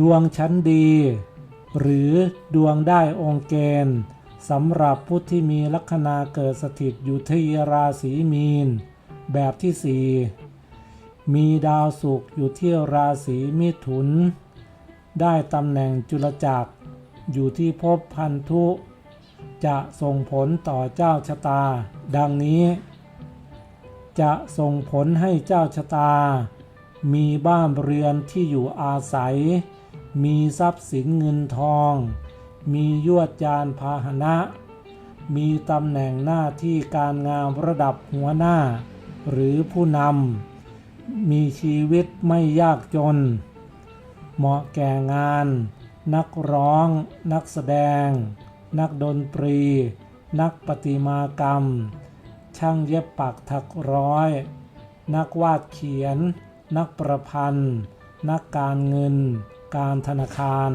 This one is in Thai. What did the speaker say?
ดวงชั้นดี หรือดวงได้องค์เกณฑ์สำหรับผู้ที่มีลัคนาเกิดสถิตอยู่ที่ราศีมีน แบบที่สี่มีดาวศุกร์อยู่ที่ราศีมิถุน ได้ตำแหน่งจุลจักร อยู่ที่ภพพันธุ จะส่งผลต่อเจ้าชะตา ดังนี้ จะส่งผลให้เจ้าชะตา มีบ้านเรือนที่อยู่อาศัย มีทรัพย์สินเงินทอง มียวดยานพาหนะ มีตำแหน่งหน้าที่การงานระดับหัวหน้า หรือผู้นำ มีชีวิตไม่ยากจน เหมาะแก่งาน นักร้อง นักแสดง นักดนตรี นักประติมากรรม ช่างเย็บปักถักร้อย นักวาดเขียน นักประพันธ์ นักการเงิน การธนาคาร